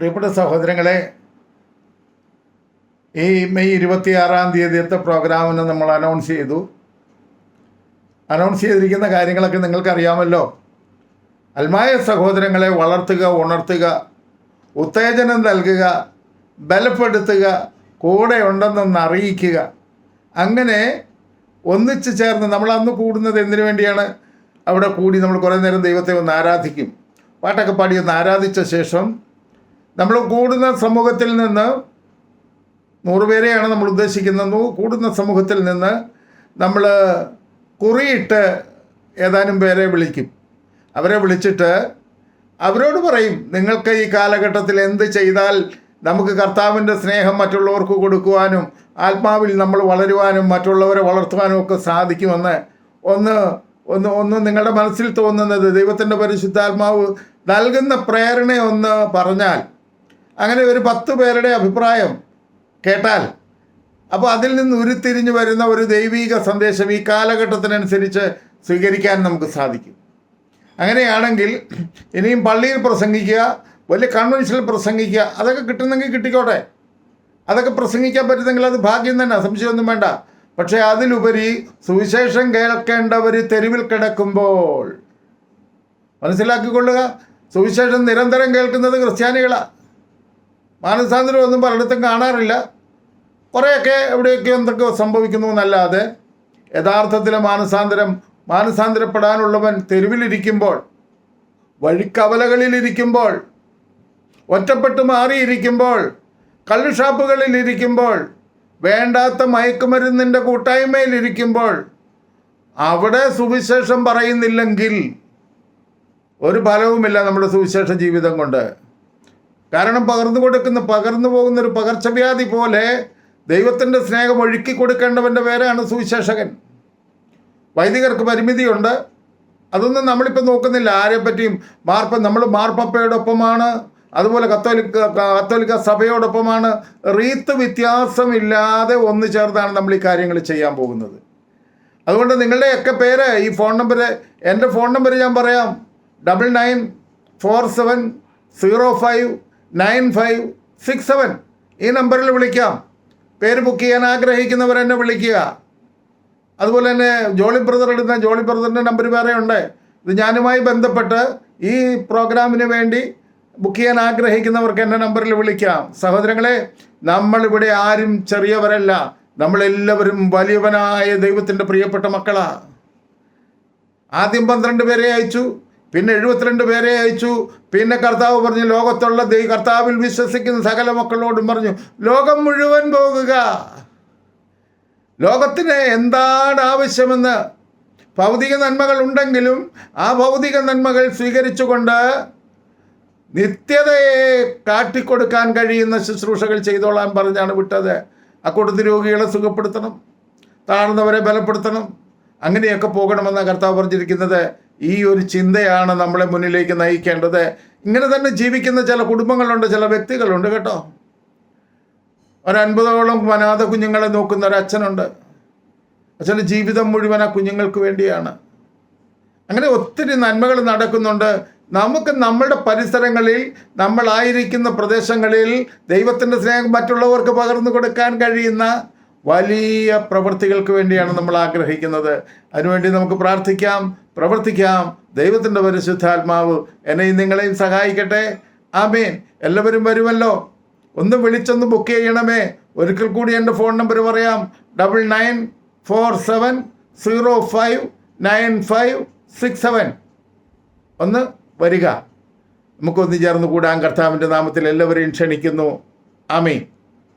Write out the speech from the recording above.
പ്രിയപ്പെട്ട സഹോദരങ്ങളെ ഈ മെയ് ഇരുപത്തിയാറാം തീയതിയത്തെ പ്രോഗ്രാമിന് നമ്മൾ അനൗൺസ് ചെയ്തു. അനൗൺസ് ചെയ്തിരിക്കുന്ന കാര്യങ്ങളൊക്കെ നിങ്ങൾക്കറിയാമല്ലോ. അൽമായ സഹോദരങ്ങളെ വളർത്തുക ഉണർത്തുക ഉത്തേജനം നൽകുക ബലപ്പെടുത്തുക കൂടെ ഉണ്ടെന്നൊന്ന് അറിയിക്കുക. അങ്ങനെ ഒന്നിച്ചു ചേർന്ന് നമ്മൾ അന്ന് കൂടുന്നത് എന്തിനു വേണ്ടിയാണ്? അവിടെ കൂടി നമ്മൾ കുറേ നേരം ദൈവത്തെ ഒന്ന് ആരാധിക്കും. പാട്ടൊക്കെ പാടി ഒന്ന് ആരാധിച്ച ശേഷം നമ്മൾ കൂടുന്ന സമൂഹത്തിൽ നിന്ന് നൂറുപേരെയാണ് നമ്മൾ ഉദ്ദേശിക്കുന്നത്. കൂടുന്ന സമൂഹത്തിൽ നിന്ന് നമ്മൾ കുറിയിട്ട് ഏതാനും പേരെ വിളിക്കും. അവരെ വിളിച്ചിട്ട് അവരോട് പറയും നിങ്ങൾക്ക് ഈ കാലഘട്ടത്തിൽ എന്ത് ചെയ്താൽ നമുക്ക് കർത്താവിന്റെ സ്നേഹം മറ്റുള്ളവർക്ക് കൊടുക്കുവാനും ആത്മാവിൽ നമ്മൾ വളരുവാനും മറ്റുള്ളവരെ വളർത്തുവാനും ഒക്കെ സാധിക്കുമെന്ന് ഒന്ന് ഒന്ന് ഒന്ന് നിങ്ങളുടെ മനസ്സിൽ തോന്നുന്നത് ദൈവത്തിന്റെ പരിശുദ്ധാത്മാവ് നൽകുന്ന പ്രേരണ ഒന്ന് പറഞ്ഞാൽ അങ്ങനെ ഒരു പത്ത് പേരുടെ അഭിപ്രായം കേട്ടാൽ അപ്പോൾ അതിൽ നിന്ന് ഉരുത്തിരിഞ്ഞു വരുന്ന ഒരു ദൈവീക സന്ദേശം ഈ കാലഘട്ടത്തിനനുസരിച്ച് സ്വീകരിക്കാൻ നമുക്ക് സാധിക്കും. അങ്ങനെയാണെങ്കിൽ ഇനിയും പള്ളിയിൽ പ്രസംഗിക്കുക വലിയ കൺവെൻഷനിൽ പ്രസംഗിക്കുക അതൊക്കെ കിട്ടുന്നെങ്കിൽ കിട്ടിക്കോട്ടെ. അതൊക്കെ പ്രസംഗിക്കാൻ പറ്റുന്നെങ്കിൽ അത് ഭാഗ്യം തന്നെ സംശയമൊന്നും വേണ്ട. പക്ഷേ അതിലുപരി സുവിശേഷം കേൾക്കേണ്ടവർ തെരുവിൽ കിടക്കുമ്പോൾ മനസ്സിലാക്കിക്കൊള്ളുക. സുവിശേഷം നിരന്തരം കേൾക്കുന്നത് ക്രിസ്ത്യാനികളാണ് മാനസാന്തരം ഒന്നും പലയിടത്തും കാണാറില്ല. കുറേയൊക്കെ എവിടെയൊക്കെ എന്തൊക്കെ സംഭവിക്കുന്നു എന്നല്ലാതെ യഥാർത്ഥത്തിലെ മാനസാന്തരം മാനസാന്തരപ്പെടാനുള്ളവൻ തെരുവിലിരിക്കുമ്പോൾ വഴിക്കവലകളിലിരിക്കുമ്പോൾ ഒറ്റപ്പെട്ട് മാറിയിരിക്കുമ്പോൾ കള്ളുഷാപ്പുകളിലിരിക്കുമ്പോൾ വേണ്ടാത്ത മയക്കുമരുന്നിന്റെ കൂട്ടായ്മയിലിരിക്കുമ്പോൾ അവിടെ സുവിശേഷം പറയുന്നില്ലെങ്കിൽ ഒരു ഫലവുമില്ല നമ്മുടെ സുവിശേഷ ജീവിതം കൊണ്ട്. കാരണം പകർന്നു കൊടുക്കുന്ന പകർന്നു പോകുന്ന ഒരു പകർച്ചവ്യാധി പോലെ ദൈവത്തിന്റെ സ്നേഹം ഒഴുക്കി കൊടുക്കേണ്ടവന്റെ പേരാണ് സുവിശേഷകൻ. വൈദികർക്ക് പരിമിതിയുണ്ട്. അതൊന്നും നമ്മളിപ്പോൾ നോക്കുന്നില്ല. ആരെപ്പറ്റിയും മാർപ്പ നമ്മൾ മാർപ്പപ്പയോടൊപ്പമാണ്. അതുപോലെ കത്തോലിക്ക കത്തോലിക്ക സഭയോടൊപ്പമാണ്. റീത്ത് വ്യത്യാസമില്ലാതെ ഒന്നു ചേർന്നാണ് നമ്മൾ ഈ കാര്യങ്ങൾ ചെയ്യാൻ പോകുന്നത്. അതുകൊണ്ട് നിങ്ങളുടെയൊക്കെ പേര് ഈ ഫോൺ നമ്പർ എന്റെ ഫോൺ നമ്പർ ഞാൻ പറയാം. Double nine four seven zero five nine five six seven. ഈ നമ്പറിൽ വിളിക്കാം. പേര് ബുക്ക് ചെയ്യാൻ ആഗ്രഹിക്കുന്നവർ എന്നെ വിളിക്കുക. അതുപോലെ തന്നെ ജോളി ബ്രദർ ഇടുന്ന ജോളി ബ്രദറിന്റെ നമ്പർ വേറെ ഉണ്ട്. ഇത് ഞാനുമായി ബന്ധപ്പെട്ട് ഈ പ്രോഗ്രാമിന് വേണ്ടി ബുക്ക് ചെയ്യാൻ ആഗ്രഹിക്കുന്നവർക്ക് എന്റെ നമ്പറിൽ വിളിക്കാം. സഹോദരങ്ങളെ നമ്മളിവിടെ ആരും ചെറിയവരല്ല. നമ്മളെല്ലാവരും വലിയവനായ ദൈവത്തിന്റെ പ്രിയപ്പെട്ട മക്കളാണ് ആദ്യം പന്ത്രണ്ട് പേരെ അയച്ചു. പിന്നെ എഴുപത്തിരണ്ട് പേരെ അയച്ചു. പിന്നെ കർത്താവ് പറഞ്ഞു ലോകത്തുള്ള ദൈ കർത്താവിൽ വിശ്വസിക്കുന്ന സകല മക്കളോടും പറഞ്ഞു ലോകം മുഴുവൻ പോകുക. ലോകത്തിന് എന്താണ് ആവശ്യമെന്ന് ഭൗതിക നന്മകൾ ഉണ്ടെങ്കിലും ആ ഭൗതിക നന്മകൾ സ്വീകരിച്ചുകൊണ്ട് നിത്യതയെ കാട്ടിക്കൊടുക്കാൻ കഴിയുന്ന ശുശ്രൂഷകൾ ചെയ്തോളാൻ പറഞ്ഞാണ് വിട്ടത്. അക്കൂട്ടത്തിൽ രോഗികളെ സുഖപ്പെടുത്തണം താഴ്ന്നവരെ ബലപ്പെടുത്തണം അങ്ങനെയൊക്കെ പോകണമെന്ന കർത്താവ് പറഞ്ഞിരിക്കുന്നത്. ഈ ഒരു ചിന്തയാണ് നമ്മളെ മുന്നിലേക്ക് നയിക്കേണ്ടത്. ഇങ്ങനെ തന്നെ ജീവിക്കുന്ന ചില കുടുംബങ്ങളുണ്ട് ചില വ്യക്തികളുണ്ട് കേട്ടോ. ഒരു അൻപതോളം അനാഥ കുഞ്ഞുങ്ങളെ നോക്കുന്ന ഒരു അച്ഛനുണ്ട്. അച്ഛന്റെ ജീവിതം മുഴുവൻ ആ കുഞ്ഞുങ്ങൾക്ക് വേണ്ടിയാണ്. അങ്ങനെ ഒത്തിരി നന്മകൾ നടക്കുന്നുണ്ട്. നമുക്ക് നമ്മളുടെ പരിസരങ്ങളിൽ നമ്മളായിരിക്കുന്ന പ്രദേശങ്ങളിൽ ദൈവത്തിന്റെ സ്നേഹം മറ്റുള്ളവർക്ക് പകർന്നു കൊടുക്കാൻ കഴിയുന്ന വലിയ പ്രവൃത്തികൾക്ക് വേണ്ടിയാണ് നമ്മൾ ആഗ്രഹിക്കുന്നത്. അതിനുവേണ്ടി നമുക്ക് പ്രാർത്ഥിക്കാം പ്രവർത്തിക്കാം. ദൈവത്തിന്റെ പരിശുദ്ധാത്മാവ് എന്നെയും നിങ്ങളെയും സഹായിക്കട്ടെ. ആമേൻ. എല്ലാവരും വരുമല്ലോ. ഒന്ന് വിളിച്ചൊന്ന് ബുക്ക് ചെയ്യണമേ. ഒരിക്കൽ കൂടി എന്റെ ഫോൺ നമ്പർ പറയാം. Double nine four seven zero five nine five six seven ഒന്ന് വരിക. നമുക്കൊന്ന് ചേർന്ന് കൂടാൻ കർത്താവിന്റെ നാമത്തിൽ എല്ലാവരെയും ക്ഷണിക്കുന്നു. ആമീൻ.